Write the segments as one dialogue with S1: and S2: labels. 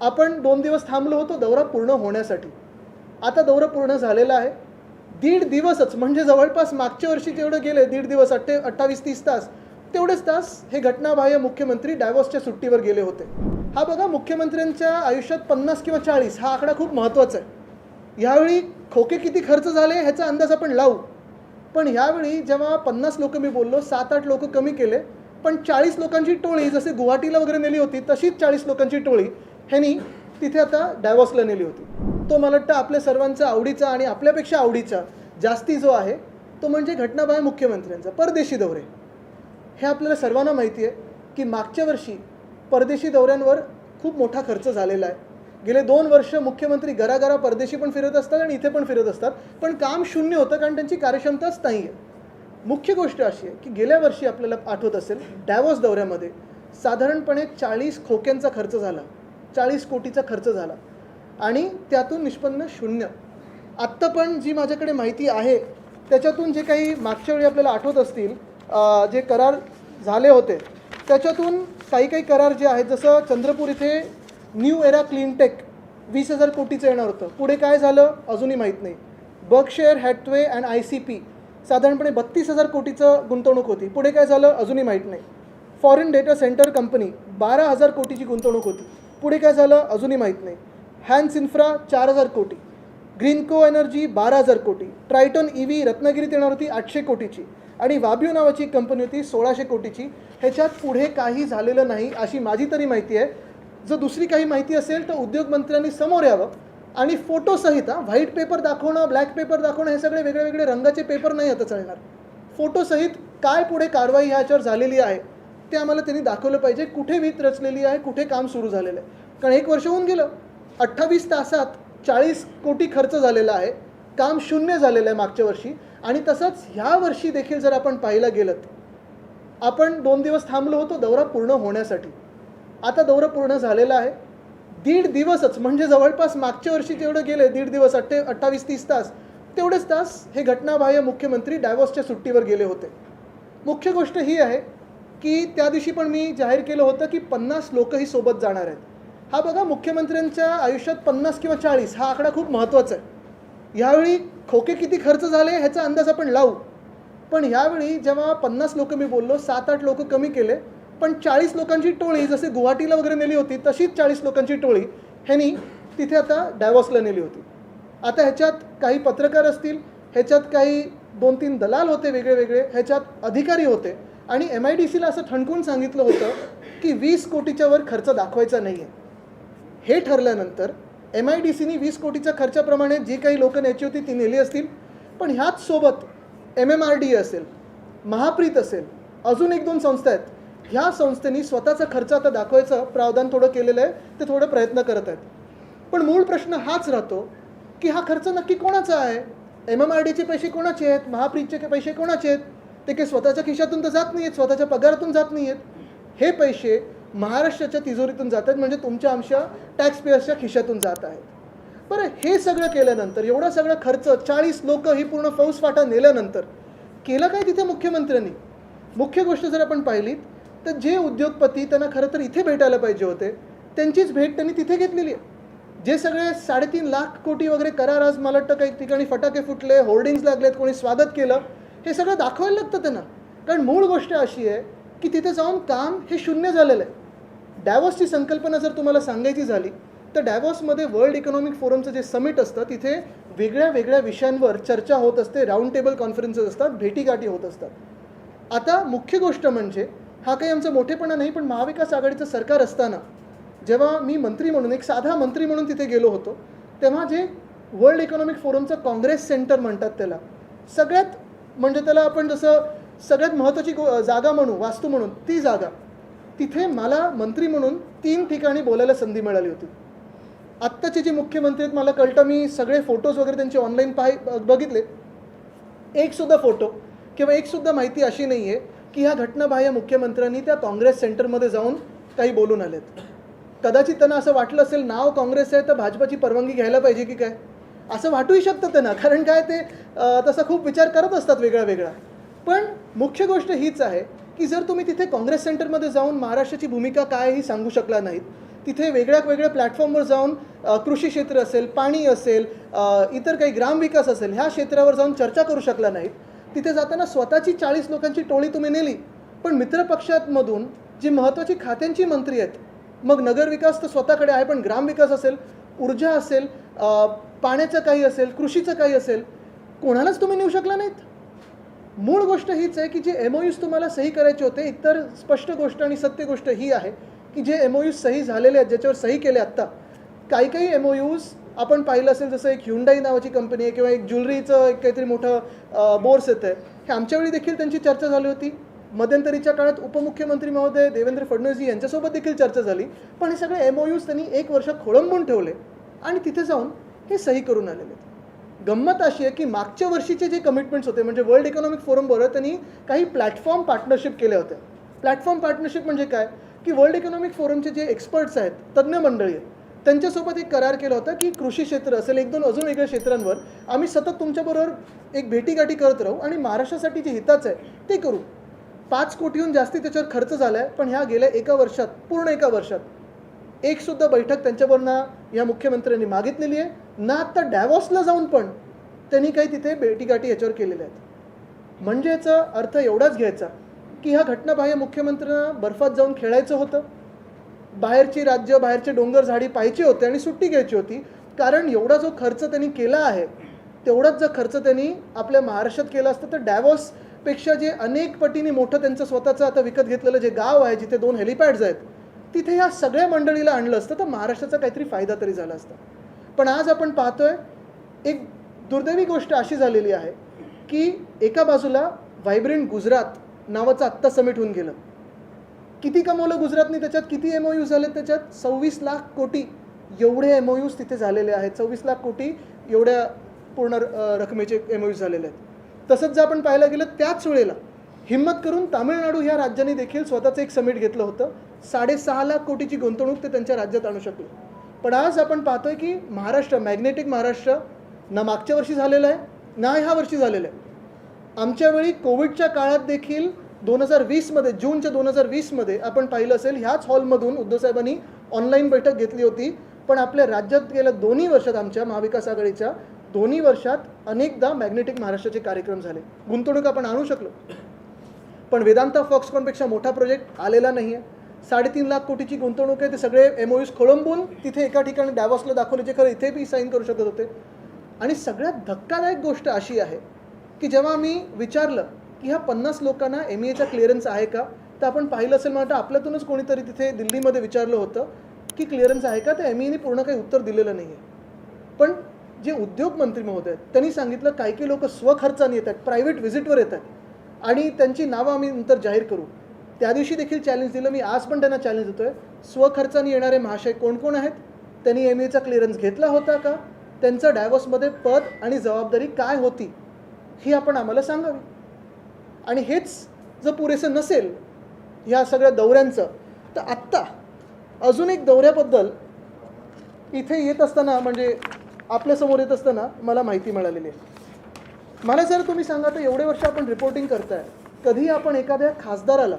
S1: आपण दोन दिवस थांबलो होतो दौरा पूर्ण होण्यासाठी. आता दौरा पूर्ण झालेला आहे. दीड दिवसच म्हणजे जवळपास मागच्या वर्षी जेवढं गेले दीड दिवस अठ्ठे अठ्ठावीस तीस तास तेवढेच तास हे घटनाबाह्य मुख्यमंत्री डायवॉसच्या सुट्टीवर गेले होते. हा बघा मुख्यमंत्र्यांच्या आयुष्यात पन्नास किंवा चाळीस हा आकडा खूप महत्त्वाचा आहे. यावेळी खोके किती खर्च झाले ह्याचा अंदाज आपण लावू. पण ह्यावेळी जेव्हा पन्नास लोक मी बोललो सात आठ लोक कमी केले पण चाळीस लोकांची टोळी जसे गुवाहाटीला वगैरे नेली होती तशीच चाळीस लोकांची टोळी ह्यानी तिथे आता डायवॉसला नेली होती. तो मला वाटतं आपल्या सर्वांचा आवडीचा आणि आपल्यापेक्षा आवडीचा जास्ती जो आहे तो म्हणजे घटनाबाह्य मुख्यमंत्र्यांचा परदेशी दौरे. हे आपल्याला सर्वांना माहिती आहे की मागच्या वर्षी परदेशी दौऱ्यांवर खूप मोठा खर्च झालेला आहे. गेले दोन वर्ष मुख्यमंत्री घराघरा परदेशी पण फिरत असतात आणि इथे पण फिरत असतात पण काम शून्य होतं कारण त्यांची कार्यक्षमताच नाही आहे. मुख्य गोष्ट अशी आहे की गेल्या वर्षी आपल्याला आठवत असेल डॅवॉस दौऱ्यामध्ये साधारणपणे चाळीस खोक्यांचा खर्च झाला. चाळीस कोटीचा खर्च झाला. आणि त्यातून निष्पन्न शून्य. आत्ता पण जी माझ्याकडे माहिती आहे त्याच्यातून जे काही मागच्या वेळी आपल्याला आठवत असतील जे करार झाले होते त्याच्यातून काही काही करार जे आहेत जसं चंद्रपूर इथे न्यू एरा क्लीनटेक वीस हजार कोटीचं येणार होतं. पुढे काय झालं अजूनही माहीत नाही. Berkshire Hathaway and I C P साधारणपणे बत्तीस हजार कोटीचं गुंतवणूक होती. पुढे काय झालं अजूनही माहीत नाही. फॉरेन डेटा सेंटर कंपनी बारा हजार कोटीची गुंतवणूक होती. पुढे काय झालं? अजूनही माहीत नाही. हॅन्स इन्फ्रा चार हजार कोटी. ग्रीनको एनर्जी बारा हजार कोटी. ट्रायटन ई व्ही रत्नागिरीत येणार होती आठशे कोटीची. आणि वाब्यू नावाची कंपनी होती सोळाशे कोटीची. ह्याच्यात पुढे काही झालेलं नाही अशी माझी तरी माहिती आहे. जर दुसरी काही माहिती असेल तर उद्योगमंत्र्यांनी समोर यावं. आणि फोटोसहित व्हाईट पेपर दाखवणं ब्लॅक पेपर दाखवणं हे सगळे वेगळे वेगळे रंगाचे पेपर नाही आता चालणार. फोटोसहित काय पुढे कारवाई ह्याच्यावर झालेली आहे? ते आम्हाला त्यांनी दाखवलं पाहिजे कुठे वीत रचलेली आहे कुठे काम सुरू झालेलं आहे. कारण एक वर्ष होऊन गेलं. अठ्ठावीस तासात चाळीस कोटी खर्च झालेला आहे. काम शून्य झालेलं आहे मागच्या वर्षी. आणि तसंच ह्या वर्षी देखील जर आपण पाहायला गेलं आपण दोन दिवस थांबलो होतो दौरा पूर्ण होण्यासाठी. आता दौरा पूर्ण झालेला आहे. दीड दिवसच म्हणजे जवळपास मागच्या वर्षी जेवढं गेले दीड दिवस अठ्ठे अठ्ठावीस तीस तास तेवढेच तास हे घटनाबाह्य मुख्यमंत्री डायवॉसच्या सुट्टीवर गेले होते. मुख्य गोष्ट ही आहे की त्या दिवशी पण मी जाहीर केलं होतं की पन्नास लोकही सोबत जाणार आहेत. हा बघा मुख्यमंत्र्यांच्या आयुष्यात पन्नास किंवा चाळीस हा आकडा खूप महत्त्वाचा आहे. ह्यावेळी खोके किती खर्च झाले ह्याचा अंदाज आपण लावू. पण ह्यावेळी जेव्हा पन्नास लोक मी बोललो सात आठ लोक कमी केले पण चाळीस लोकांची टोळी जसे गुवाहाटीला वगैरे नेली होती तशीच चाळीस लोकांची टोळी ह्यांनी तिथे आता डायवॉसला नेली होती. आता ह्याच्यात काही पत्रकार असतील ह्याच्यात काही दोन तीन दलाल होते वेगळे वेगळे ह्याच्यात अधिकारी होते. आणि एम आय डी सीला असं ठणकून सांगितलं होतं की वीस कोटीच्या वर खर्च दाखवायचा नाही आहे हे ठरल्यानंतर एम आय डी सीनी वीस कोटीच्या खर्चाप्रमाणे जी काही लोकं न्यायची होती ती नेली असतील. पण ह्याच सोबत एम एम आर डी असेल महाप्रीत असेल अजून एक दोन संस्था आहेत. ह्या संस्थेनी स्वतःचा खर्च आता दाखवायचं प्रावधान थोडं केलेलं आहे ते थोडं प्रयत्न करत आहेत. पण मूळ प्रश्न हाच राहतो की हा खर्च नक्की कोणाचा आहे? एम एम आर डीचे पैसे कोणाचे आहेत? महाप्रीतचे पैसे कोणाचे आहेत? ते काही स्वतःच्या खिशातून तर जात नाही आहेत स्वतःच्या पगारातून जात नाही आहेत हे पैसे महाराष्ट्राच्या तिजोरीतून जात आहेत म्हणजे तुमच्या आमच्या टॅक्सपेयर्सच्या खिशातून जात आहेत. बरं हे सगळं केल्यानंतर एवढा सगळा खर्च चाळीस लोक ही पूर्ण फौजफाटा नेल्यानंतर केलं काय तिथे मुख्यमंत्र्यांनी? मुख्य गोष्ट जर आपण पाहिलीत तर जे उद्योगपती त्यांना खरं तर इथे भेटायला पाहिजे होते त्यांचीच भेट त्यांनी तिथे घेतलेली आहे. जे सगळे साडेतीन लाख कोटी वगैरे करार आज मला वाटतं काही ठिकाणी फटाके फुटले होर्डिंग्स लागलेत कोणी स्वागत केलं हे सगळं दाखवायला लागतं त्यांना. कारण मूळ गोष्ट अशी आहे की तिथे जाऊन काम हे शून्य झालेलं आहे. डॅवॉसची संकल्पना जर तुम्हाला सांगायची झाली तर डॅवॉसमध्ये वर्ल्ड इकॉनॉमिक फोरमचं जे समिट असतं तिथे वेगळ्या वेगळ्या विषयांवर चर्चा होत असते राऊंड टेबल कॉन्फरन्सेस असतात भेटीगाठी होत असतात. आता मुख्य गोष्ट म्हणजे हा काही आमचा मोठेपणा नाही पण महाविकास आघाडीचं सरकार असताना जेव्हा मी मंत्री म्हणून एक साधा मंत्री म्हणून तिथे गेलो होतो तेव्हा जे वर्ल्ड इकॉनॉमिक फोरमचं काँग्रेस सेंटर म्हणतात त्याला सगळ्यात म्हणजे त्याला आपण जसं सगळ्यात महत्त्वाची गो जागा म्हणू वास्तू म्हणून ती जागा. तिथे मला मंत्री म्हणून तीन ठिकाणी बोलायला संधी मिळाली होती. आत्ताचे जे मुख्यमंत्री आहेत मला कळतं मी सगळे फोटोज वगैरे त्यांचे ऑनलाईन पाहि बघितले. एकसुद्धा फोटो किंवा एकसुद्धा माहिती अशी नाही आहे की ह्या घटनाबाह्य मुख्यमंत्र्यांनी त्या काँग्रेस सेंटरमध्ये जाऊन काही बोलून आलेत. कदाचित त्यांना असं वाटलं असेल नाव काँग्रेस आहे तर भाजपाची परवानगी घ्यायला पाहिजे की काय? असं वाटूही शकतं त्यांना. कारण काय ते तसा खूप विचार करत असतात वेगळा वेगळा. पण मुख्य गोष्ट हीच आहे की जर तुम्ही तिथे काँग्रेस सेंटरमध्ये जाऊन महाराष्ट्राची भूमिका काय ही सांगू शकला नाहीत तिथे वेगळ्या वेगळ्या प्लॅटफॉर्मवर जाऊन कृषी क्षेत्र असेल पाणी असेल इतर काही ग्रामविकास असेल ह्या क्षेत्रावर जाऊन चर्चा करू शकला नाहीत तिथे जाताना स्वतःची चाळीस लोकांची टोळी तुम्ही नेली. पण मित्रपक्षांमधून जी महत्त्वाची खात्यांची मंत्री आहेत मग नगरविकास तर स्वतःकडे आहे पण ग्रामविकास असेल ऊर्जा असेल पाण्याचं काही असेल कृषीचं काही असेल कोणालाच तुम्ही नेऊ शकला नाहीत. मूळ गोष्ट हीच आहे की जे एम ओ यूज तुम्हाला सही करायचे होते एकतर स्पष्ट गोष्ट आणि सत्य गोष्ट ही आहे की जे एम ओ यूज सही झालेले आहेत ज्याच्यावर सही केले आत्ता काही काही एम ओ यूज आपण पाहिलं असेल जसं एक ह्युंडाई नावाची कंपनी आहे किंवा एक ज्वेलरीचं एक काहीतरी मोठं बोर्स येतं आहे. हे आमच्यावेळी देखील त्यांची चर्चा झाली होती. मध्यंतरीच्या काळात उपमुख्यमंत्री महोदय देवेंद्र फडणवीसजी यांच्यासोबत देखील चर्चा झाली. पण हे सगळे एम ओ यूज त्यांनी एक वर्ष खोळंबून ठेवले. आणि तिथे जाऊन हे सही करून आलेले आहेत. गंमत अशी आहे की मागच्या वर्षीचे जे कमिटमेंट्स होते म्हणजे वर्ल्ड इकॉनॉमिक फोरमबरोबर त्यांनी काही प्लॅटफॉर्म पार्टनरशिप केल्या होत्या. प्लॅटफॉर्म पार्टनरशिप म्हणजे काय? की वर्ल्ड इकॉनॉमिक फोरमचे जे एक्सपर्ट्स आहेत तज्ज्ञ मंडळी आहेत त्यांच्यासोबत एक करार केला होता की कृषी क्षेत्र असेल एक दोन अजून वेगळ्या क्षेत्रांवर आम्ही सतत तुमच्याबरोबर एक भेटीगाठी करत राहू आणि महाराष्ट्रासाठी जे हिताचं आहे ते करू. पाच कोटीहून जास्ती त्याच्यावर खर्च झाला आहे पण ह्या गेल्या एका वर्षात पूर्ण एका वर्षात एकसुद्धा बैठक त्यांच्याबरोबर या मुख्यमंत्र्यांनी मागितलेली आहे. ना आत्ता डॅवॉसला जाऊन पण त्यांनी काही तिथे बेटीगाठी याच्यावर केलेल्या आहेत. म्हणजे याचा अर्थ एवढाच घ्यायचा की ह्या घटनाबाह्य मुख्यमंत्र्यांना बर्फात जाऊन खेळायचं होतं. बाहेरची राज्य बाहेरचे डोंगर झाडी पाहायची होते आणि सुट्टी घ्यायची होती. कारण एवढा जो खर्च त्यांनी केला आहे तेवढाच जर खर्च त्यांनी आपल्या महाराष्ट्रात केला असतं तर डॅवॉसपेक्षा जे अनेक पटीने मोठं त्यांचं स्वतःचं आता विकत घेतलेलं जे गाव आहे जिथे दोन हेलिपॅड्स आहेत तिथे ह्या सगळ्या मंडळीला आणलं असतं तर महाराष्ट्राचा काहीतरी फायदा तरी झाला असता. पण आज आपण पाहतोय एक दुर्दैवी गोष्ट अशी झालेली आहे की एका बाजूला व्हायब्रंट गुजरात नावाचं आत्ता समिट होऊन गेलं. किती कमवलं गुजरातने त्याच्यात? किती एम ओ यूज झाले त्याच्यात? सव्वीस लाख कोटी एवढे एम ओ यूज तिथे झालेले आहेत. सव्वीस लाख कोटी एवढ्या पूर्ण रकमेचे एम ओ यूज झालेले आहेत. तसंच जर आपण पाहायला गेलं त्याच वेळेला हिंमत करून तामिळनाडू ह्या राज्याने देखील स्वतःचं एक समिट घेतलं होतं. साडेसहा लाख कोटीची गुंतवणूक ते त्यांच्या राज्यात आणू शकले. पण आज आपण पाहतोय की महाराष्ट्र मॅग्नेटिक महाराष्ट्र ना मागच्या वर्षी झालेलं आहे ना ह्या वर्षी झालेलं आहे. आमच्या वेळी कोविडच्या काळात देखील दोन हजार वीसमध्ये जूनच्या दोन हजार वीसमध्ये आपण पाहिलं असेल ह्याच हॉलमधून उद्धवसाहेबांनी ऑनलाईन बैठक घेतली होती. पण आपल्या राज्यात गेल्या दोन्ही वर्षात आमच्या महाविकास आघाडीच्या दोन्ही वर्षात अनेकदा मॅग्नेटिक महाराष्ट्राचे कार्यक्रम झाले. गुंतवणूक आपण आणू शकलो. पण वेदांता फॉक्सकॉनपेक्षा मोठा प्रोजेक्ट आलेला नाही आहे साडेतीन लाख कोटीची गुंतवणूक आहे ते सगळे एम ओयूज खोळंबून तिथे एका ठिकाणी डॅवॉसला दाखवले जे खरं इथे बी साईन करू शकत होते. आणि सगळ्यात धक्कादायक गोष्ट अशी आहे की जेव्हा मी विचारलं की ह्या पन्नास लोकांना एम एचा क्लिअरन्स आहे का? तर आपण पाहिलं असेल मला वाटतं आपल्यातूनच कोणीतरी तिथे दिल्लीमध्ये विचारलं होतं की क्लिअरन्स आहे का? तर एम ईने पूर्ण काही उत्तर दिलेलं नाही आहे पण जे उद्योग मंत्री महोदय त्यांनी सांगितलं काही काही लोक स्वखर्चाने येत आहेत प्रायव्हेट व्हिजिटवर येत आहेत आणि त्यांची नावं आम्ही नंतर जाहीर करू. त्या दिवशी देखील चॅलेंज दिलं. मी आज पण त्यांना चॅलेंज देतोय. स्वखर्चाने येणारे महाशय कोण कोण आहेत? त्यांनी एम एचा क्लिअरन्स घेतला होता का? त्यांचं डायव्हर्समध्ये पद आणि जबाबदारी काय होती? ही आपण आम्हाला सांगावी. आणि हेच जर पुरेसं नसेल ह्या सगळ्या दौऱ्यांचं तर आत्ता अजून एक दौऱ्याबद्दल इथे येत असताना म्हणजे आपल्यासमोर येत असताना मला माहिती मिळालेली आहे. मला जर तुम्ही सांगा तर एवढे वर्ष आपण रिपोर्टिंग करताय कधी आपण एखाद्या खासदाराला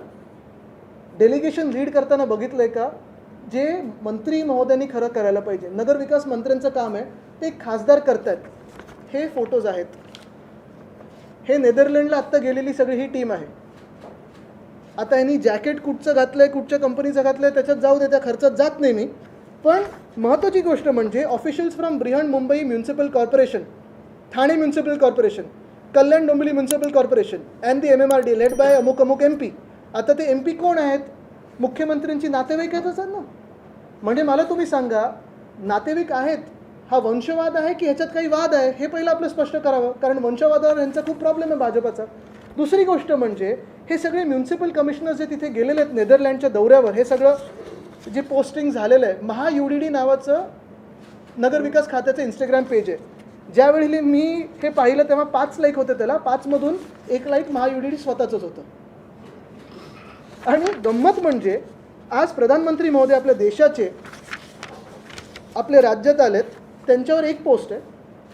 S1: डेलिगेशन लीड करताना बघितलं आहे का जे मंत्री महोदयांनी खरं करायला पाहिजे? नगरविकास मंत्र्यांचं काम आहे ते एक खासदार करतायत. हे फोटोज आहेत. हे नेदरलँडला आत्ता गेलेली सगळी ही टीम आहे. आता यांनी जॅकेट कुठचं घातलं आहे कुठच्या कंपनीचं घातलं आहे त्याच्यात जाऊ दे त्या खर्चात जात नाही मी. पण महत्त्वाची गोष्ट म्हणजे officials from Brihanmumbai municipal corporation Thane municipal corporation Kalyan Dombivli municipal corporation and the M M R D led by अमुक अमुक एम पी आता ते एम पी कोण आहेत? मुख्यमंत्र्यांची नातेवाईक आहेत असतात ना? म्हणजे मला तुम्ही सांगा नातेवाईक आहेत हा वंशवाद आहे की ह्याच्यात काही वाद आहे? हे पहिलं आपलं स्पष्ट करावं. कारण वंशवादावर यांचा खूप प्रॉब्लेम आहे भाजपाचा. दुसरी गोष्ट म्हणजे हे सगळे म्युन्सिपल कमिशनर जे तिथे गेलेले आहेत नेदरलँडच्या दौऱ्यावर हे सगळं जे पोस्टिंग झालेलं आहे महा यू डी डी नावाचं नगरविकास खात्याचं इंस्टाग्राम पेज आहे. ज्यावेळी मी हे पाहिलं तेव्हा पाच लाईक होते त्याला. पाचमधून एक लाईक महायुडी स्वतःचंच होतं. आणि गंमत म्हणजे आज प्रधानमंत्री महोदय आपल्या देशाचे आपल्या राज्यात आलेत त्यांच्यावर एक पोस्ट आहे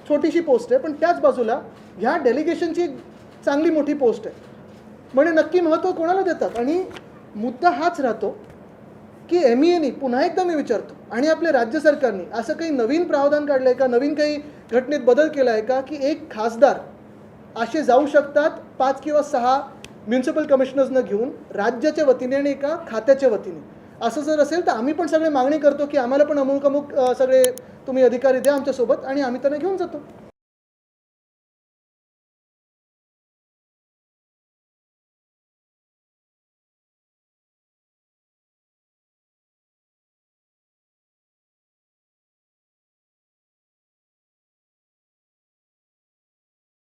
S1: छोटीशी पोस्ट आहे पण त्याच बाजूला ह्या डेलिगेशनची एक चांगली मोठी पोस्ट आहे. म्हणजे नक्की महत्त्व कोणाला देतात? आणि मुद्दा हाच राहतो की एम ई एनी पुन्हा एकदा मी विचारतो आणि आपल्या राज्य सरकारने असं काही नवीन प्रावधान काढलं आहे का? नवीन काही घटनेत बदल केला आहे का की एक खासदार असे जाऊ शकतात पाच किंवा सहा म्युन्सिपल कमिशनर्सनं घेऊन राज्याच्या वतीने आणि एका खात्याच्या वतीने? असं जर असेल तर आम्ही पण सगळे मागणी करतो की आम्हाला पण अमुक अमुक सगळे तुम्ही अधिकारी द्या आमच्यासोबत आणि आम्ही त्यांना घेऊन जातो.